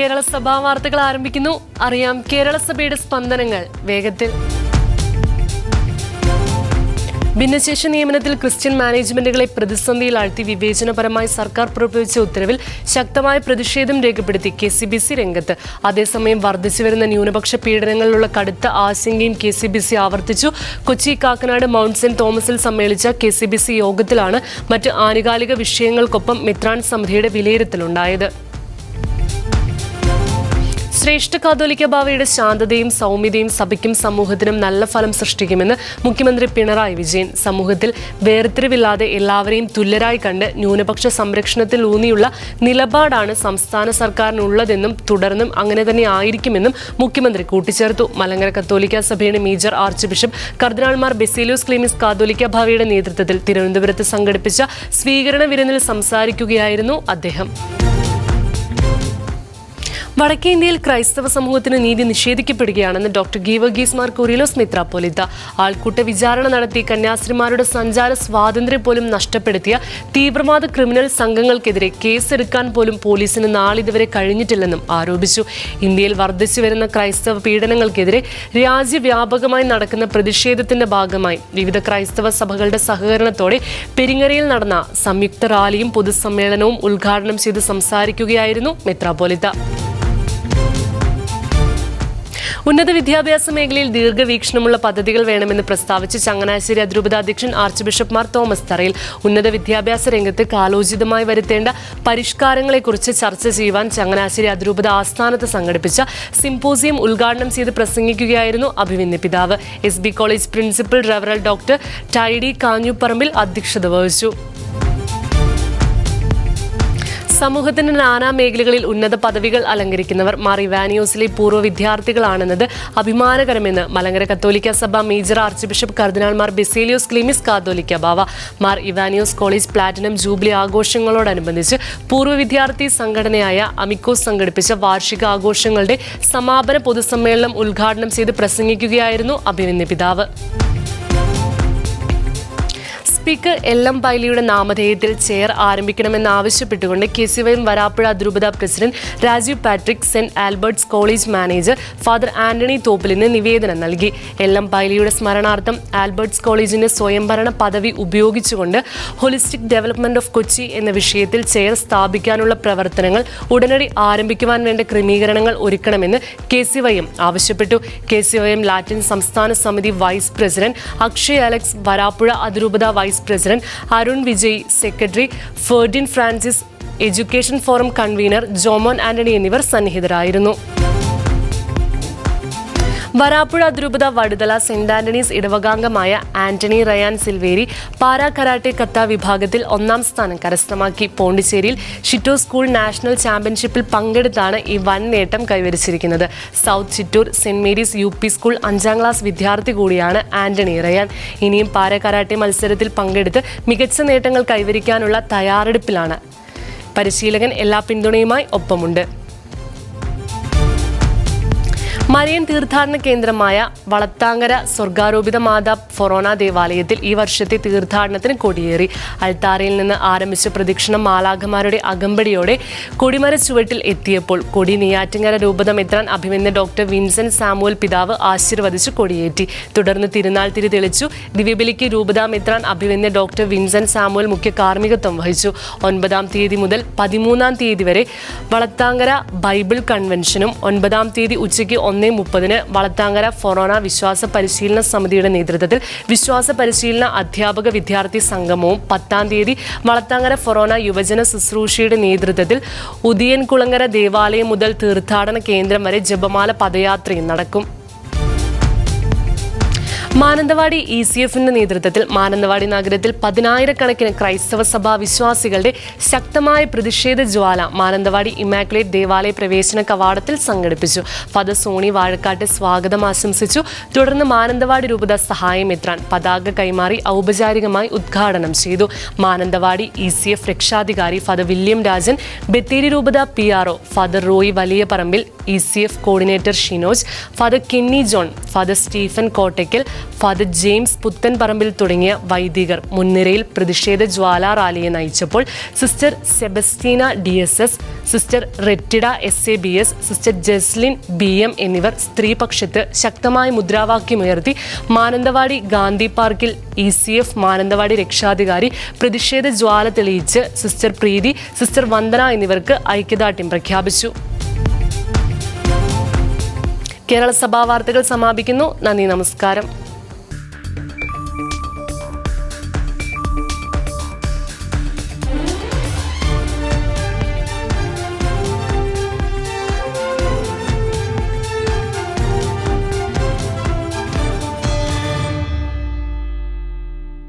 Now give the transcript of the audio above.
കേരള സഭാ വാർത്തകൾ ആരംഭിക്കുന്നു. അറിയാം കേരള സഭയുടെ സ്പന്ദനങ്ങൾ വേഗത്തിൽ. ഭിന്നശേഷി നിയമനത്തിൽ ക്രിസ്ത്യൻ മാനേജ്മെന്റുകളെ പ്രതിസന്ധിയിലാഴ്ത്തി വിവേചനപരമായി സർക്കാർ പുറപ്പെടുവിച്ച ഉത്തരവിൽ ശക്തമായ പ്രതിഷേധം രേഖപ്പെടുത്തി കെ സി ബി സി രംഗത്ത്. അതേസമയം വർദ്ധിച്ചുവരുന്ന ന്യൂനപക്ഷ പീഡനങ്ങളിലുള്ള കടുത്ത ആശങ്കയും കെ സി ബി സി ആവർത്തിച്ചു. കൊച്ചി കാക്കനാട് മൗണ്ട് സെന്റ് തോമസിൽ സമ്മേളിച്ച കെ സി ബി സി യോഗത്തിലാണ് മറ്റ് ആനുകാലിക വിഷയങ്ങൾക്കൊപ്പം മിത്രാൻ സമിതിയുടെ വിലയിരുത്തലുണ്ടായത്. ശ്രേഷ്ഠ കാതോലിക്ക ബാവയുടെ ശാന്തതയും സൗമ്യതയും സഭയ്ക്കും സമൂഹത്തിനും നല്ല ഫലം സൃഷ്ടിക്കുമെന്ന് മുഖ്യമന്ത്രി പിണറായി വിജയൻ സമൂഹത്തിൽ വേർതിരിവില്ലാതെ എല്ലാവരെയും തുല്യരായി കണ്ട് ന്യൂനപക്ഷ സംരക്ഷണത്തിൽ ഊന്നിയുള്ള നിലപാടാണ് സംസ്ഥാന സർക്കാരിനുള്ളതെന്നും തുടർന്നും അങ്ങനെ തന്നെ ആയിരിക്കുമെന്നും മുഖ്യമന്ത്രി കൂട്ടിച്ചേർത്തു. മലങ്കര കത്തോലിക്ക സഭയുടെ മേജർ ആർച്ച് ബിഷപ്പ് കർദിനാൾമാർ ബെസീലോസ് ക്ലീമിസ് കാതോലിക്ക ഭാവിയുടെ നേതൃത്വത്തിൽ തിരുവനന്തപുരത്ത് സംഘടിപ്പിച്ച സ്വീകരണ വിരുന്നിൽ സംസാരിക്കുകയായിരുന്നു അദ്ദേഹം. വടക്കേ ഇന്ത്യയിൽ ക്രൈസ്തവ സമൂഹത്തിന് നീതി നിഷേധിക്കപ്പെടുകയാണെന്ന് ഡോക്ടർ ഗീവർഗീസ് മാർ കുറിലോസ് മിത്രാപ്പോലിത്ത. ആൾക്കൂട്ട വിചാരണ നടത്തി കന്യാസ്ത്രീമാരുടെ സഞ്ചാര സ്വാതന്ത്ര്യം പോലും നഷ്ടപ്പെടുത്തിയ തീവ്രവാദ ക്രിമിനൽ സംഘങ്ങൾക്കെതിരെ കേസെടുക്കാൻ പോലും പോലീസിന് നാളിതുവരെ കഴിഞ്ഞിട്ടില്ലെന്നും ആരോപിച്ചു. ഇന്ത്യയിൽ വർദ്ധിച്ചു വരുന്ന ക്രൈസ്തവ പീഡനങ്ങൾക്കെതിരെ രാജ്യവ്യാപകമായി നടക്കുന്ന പ്രതിഷേധത്തിന്റെ ഭാഗമായി വിവിധ ക്രൈസ്തവ സഭകളുടെ സഹകരണത്തോടെ പെരിങ്ങരയിൽ നടന്ന സംയുക്ത റാലിയും പൊതുസമ്മേളനവും ഉദ്ഘാടനം ചെയ്ത് സംസാരിക്കുകയായിരുന്നു മെത്രാപ്പോലിത്ത. ഉന്നത വിദ്യാഭ്യാസ മേഖലയിൽ ദീർഘവീക്ഷണമുള്ള പദ്ധതികൾ വേണമെന്ന് പ്രസ്താവിച്ച് ചങ്ങനാശ്ശേരി അതിരൂപത അധ്യക്ഷൻ ആർച്ച് ബിഷപ്പ്മാർ തോമസ് തറയിൽ ഉന്നത വിദ്യാഭ്യാസ രംഗത്ത് കാലോചിതമായി വരുത്തേണ്ട പരിഷ്കാരങ്ങളെക്കുറിച്ച് ചർച്ച ചെയ്യുവാൻ ചങ്ങനാശ്ശേരി അതിരൂപത ആസ്ഥാനത്ത് സംഘടിപ്പിച്ച സിംപോസിയം ഉദ്ഘാടനം ചെയ്ത് പ്രസംഗിക്കുകയായിരുന്നു അഭിമന്യ പിതാവ്. എസ് കോളേജ് പ്രിൻസിപ്പൽ റവറൽ ഡോക്ടർ ടൈഡി കാഞ്ഞുപറമ്പിൽ അധ്യക്ഷത വഹിച്ചു. സമൂഹത്തിന്റെ നാനാ മേഖലകളിൽ ഉന്നത പദവികൾ അലങ്കരിക്കുന്നവർ മാർ ഇവാനിയോസിലെ പൂർവ വിദ്യാർത്ഥികളാണെന്നത് അഭിമാനകരമെന്ന് മലങ്കര കത്തോലിക്ക സഭ major arch bishop കർദിനാൾമാർ Baselios Cleemis Catholicos Bava. Mar Ivanios college platinum jubilee ആഘോഷങ്ങളോടനുബന്ധിച്ച് പൂർവ വിദ്യാർത്ഥി സംഘടനയായ അമിക്കോസ് സംഘടിപ്പിച്ച വാർഷിക ആഘോഷങ്ങളുടെ സമാപന പൊതുസമ്മേളനം ഉദ്ഘാടനം ചെയ്ത് പ്രസംഗിക്കുകയായിരുന്നു അഭിമന്യ പിതാവ്. സ്പീക്കർ എൽ എം പൈലിയുടെ നാമധേയത്തിൽ chair ആരംഭിക്കണമെന്നാവശ്യപ്പെട്ടുകൊണ്ട് K C Y M Varapuzha അതിരൂപത president Rajeev Patrick saint Albert's college manager father Antony തോപ്പിലിന് നിവേദനം നൽകി. എൽ എം പൈലിയുടെ സ്മരണാർത്ഥം ആൽബർട്ട്സ് കോളേജിന്റെ സ്വയംഭരണ പദവി ഉപയോഗിച്ചുകൊണ്ട് ഹോളിസ്റ്റിക് ഡെവലപ്മെന്റ് ഓഫ് കൊച്ചി എന്ന വിഷയത്തിൽ ചെയർ സ്ഥാപിക്കാനുള്ള പ്രവർത്തനങ്ങൾ ഉടനടി ആരംഭിക്കുവാൻ വേണ്ട ക്രമീകരണങ്ങൾ ഒരുക്കണമെന്ന് കെ സി വൈ എം ആവശ്യപ്പെട്ടു. K C Y M Latin സംസ്ഥാന സമിതി vice president Akshay Alex Varapuzha അതിരൂപത vice president Arun Vijay secretary Ferdin Francis education forum convener Jomon Antony എന്നിവർ സന്നിഹിതരായിരുന്നു. വരാപ്പുഴ അതിരൂപത Vaduthala saint Antony's ഇടവകാംഗമായ Antony Ryan Silveri para karate kata വിഭാഗത്തിൽ ഒന്നാം സ്ഥാനം കരസ്ഥമാക്കി പോണ്ടിച്ചേരിയിൽ ഷിറ്റൂർ സ്കൂൾ നാഷണൽ ചാമ്പ്യൻഷിപ്പിൽ പങ്കെടുത്താണ് ഈ വൻ നേട്ടം കൈവരിച്ചിരിക്കുന്നത്. South Chittoor saint Mary's U P school അഞ്ചാം ക്ലാസ് വിദ്യാർത്ഥി കൂടിയാണ് ആന്റണി റയാൻ. ഇനിയും പാരാ കരാട്ടെ മത്സരത്തിൽ പങ്കെടുത്ത് മികച്ച നേട്ടങ്ങൾ കൈവരിക്കാനുള്ള തയ്യാറെടുപ്പിലാണ്. പരിശീലകൻ എല്ലാ പിന്തുണയുമായി ഒപ്പമുണ്ട്. മരിയൻ തീർത്ഥാടന കേന്ദ്രമായ വളത്താങ്കര സ്വർഗാരോപിത മാതാ ഫൊറോന ദേവാലയത്തിൽ ഈ വർഷത്തെ തീർത്ഥാടനത്തിന് കൊടിയേറി. അൾത്താരയിൽ നിന്ന് ആരംഭിച്ച പ്രദക്ഷിണം മാലാഖമാരുടെ അകമ്പടിയോടെ കൊടിമര ചുവട്ടിൽ എത്തിയപ്പോൾ കൊടി നെയ്യാറ്റിങ്കര രൂപത മെത്രാൻ അഭിമന്യ ഡോക്ടർ വിൻസെന്റ് സാമുവൽ പിതാവ് ആശീർവദിച്ച് കൊടിയേറ്റി. തുടർന്ന് തിരുനാൾ തിരി തെളിച്ചു. ദിവ്യബലിക്ക് രൂപത മെത്രാൻ അഭിമന്യ ഡോക്ടർ വിൻസെന്റ് സാമുവൽ മുഖ്യ കാർമ്മികത്വം വഹിച്ചു. ഒൻപതാം തീയതി മുതൽ പതിമൂന്നാം തീയതി വരെ വളത്താങ്കര ബൈബിൾ കൺവെൻഷനും ഒൻപതാം തീയതി ഉച്ചയ്ക്ക് ഒന്നേ മുപ്പതിന് വളത്താങ്കര ഫൊറോണ വിശ്വാസ പരിശീലന സമിതിയുടെ നേതൃത്വത്തിൽ വിശ്വാസ പരിശീലന അധ്യാപക വിദ്യാർത്ഥി സംഗമവും പത്താം തീയതി വളത്താങ്കര ഫൊറോണ യുവജന ശുശ്രൂഷയുടെ നേതൃത്വത്തിൽ ഉദിയൻകുളങ്ങര ദേവാലയം മുതൽ തീർത്ഥാടന കേന്ദ്രം വരെ ജപമാല പദയാത്രയും നടക്കും. മാനന്തവാടി ഇ സി എഫിന്റെ നേതൃത്വത്തിൽ മാനന്തവാടി നഗരത്തിൽ പതിനായിരക്കണക്കിന് ക്രൈസ്തവ സഭാ വിശ്വാസികളുടെ ശക്തമായ പ്രതിഷേധ ജ്വാല മാനന്തവാടി ഇമാക്കുലേറ്റ് ദേവാലയ പ്രവേശന കവാടത്തിൽ സംഘടിപ്പിച്ചു. ഫാദർ സോണി വാഴക്കാട്ട് സ്വാഗതം ആശംസിച്ചു. തുടർന്ന് മാനന്തവാടി രൂപത സഹായം എത്താൻ പതാക കൈമാറി ഔപചാരികമായി ഉദ്ഘാടനം ചെയ്തു. മാനന്തവാടി ഇ സി എഫ് രക്ഷാധികാരി ഫാദർ വില്യം രാജൻ ബത്തേരി രൂപത P R O father Roy Valiyaparambil E C F coordinator Shinoj father Kinny John father Stephen Kottakkal father James Puthanparambil തുടങ്ങിയ വൈദികർ മുൻനിരയിൽ പ്രതിഷേധ ജ്വാല റാലിയെ നയിച്ചപ്പോൾ sister Sebastina D S S sister Retida S A B S sister Jaslin B M എന്നിവർ സ്ത്രീപക്ഷത്ത് ശക്തമായ മുദ്രാവാക്യമുയർത്തി മാനന്തവാടി ഗാന്ധി പാർക്കിൽ ഇ സി എഫ് മാനന്തവാടി രക്ഷാധികാരി പ്രതിഷേധ ജ്വാല തെളിയിച്ച് സിസ്റ്റർ പ്രീതി സിസ്റ്റർ വന്ദന എന്നിവർക്ക് ഐക്യദാർഢ്യം പ്രഖ്യാപിച്ചു. കേരള സഭാ വാർത്തകൾ സമാപിക്കുന്നു. നന്ദി നമസ്കാരം.